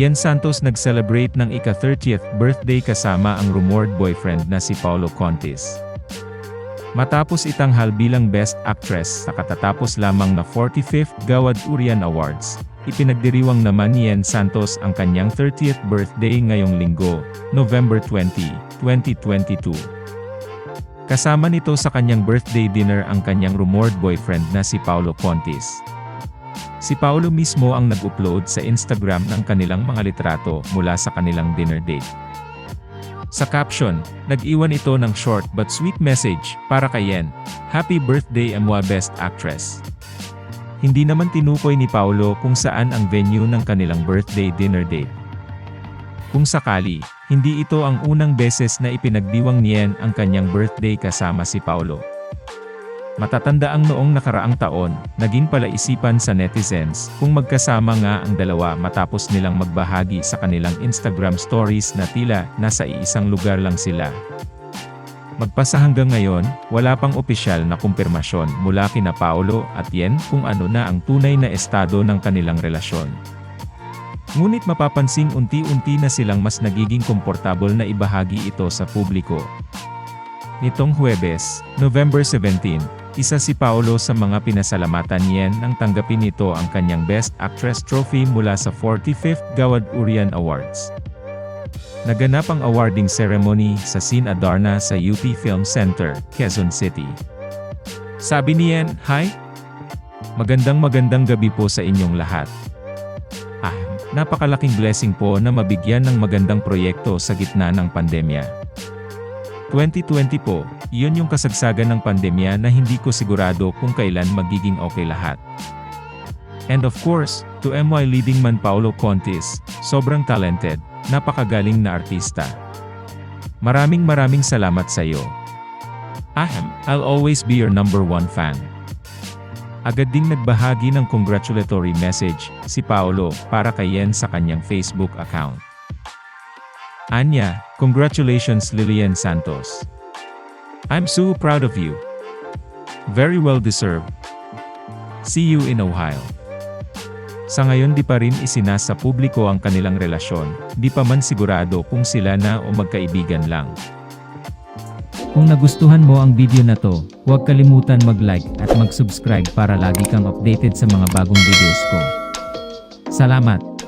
Yen Santos nag-celebrate ng ika-30th birthday kasama ang rumored boyfriend na si Paolo Contis. Matapos itanghal bilang Best Actress sa katatapos lamang na 45th Gawad Urian Awards, ipinagdiriwang naman ni Yen Santos ang kanyang 30th birthday ngayong linggo, November 20, 2022. Kasama nito sa kanyang birthday dinner ang kanyang rumored boyfriend na si Paolo Contis. Si Paolo mismo ang nag-upload sa Instagram ng kanilang mga litrato mula sa kanilang dinner date. Sa caption, nag-iwan ito ng short but sweet message para kay Yen, Happy birthday Emwa Best Actress. Hindi naman tinukoy ni Paolo kung saan ang venue ng kanilang birthday dinner date. Kung sakali, hindi ito ang unang beses na ipinagdiwang ni Yen ang kanyang birthday kasama si Paolo. Matatanda ang noong nakaraang taon, naging palaisipan sa netizens kung magkasama nga ang dalawa matapos nilang magbahagi sa kanilang Instagram stories na tila nasa iisang lugar lang sila. Magpasa hanggang ngayon, wala pang opisyal na kumpirmasyon mula kina Paolo at Yen kung ano na ang tunay na estado ng kanilang relasyon. Ngunit mapapansing unti-unti na silang mas nagiging komportable na ibahagi ito sa publiko. Nitong Huwebes, November 17, isa si Paolo sa mga pinasalamatan niyan nang tanggapin nito ang kanyang Best Actress Trophy mula sa 45th Gawad Urian Awards. Naganap ang awarding ceremony sa Sin Adarna sa UP Film Center, Quezon City. Sabi niyan, Hi! Magandang magandang gabi po sa inyong lahat. Ah, napakalaking blessing po na mabigyan ng magandang proyekto sa gitna ng pandemya. 2020 po, yun yung kasagsagan ng pandemya na hindi ko sigurado kung kailan magiging okay lahat. And of course, to MY leading man Paolo Contis, sobrang talented, napakagaling na artista. Maraming maraming salamat sa iyo. Ahem, I'll always be your number one fan. Agad ding nagbahagi ng congratulatory message si Paolo para kay Yen sa kanyang Facebook account. Anya, congratulations Lilian Santos. I'm so proud of you. Very well deserved. See you in Ohio. Sa ngayon di pa rin isinasa publiko ang kanilang relasyon, di pa man sigurado kung sila na o magkaibigan lang. Kung nagustuhan mo ang video na to, huwag kalimutan mag-like at mag-subscribe para lagi kang updated sa mga bagong videos ko. Salamat!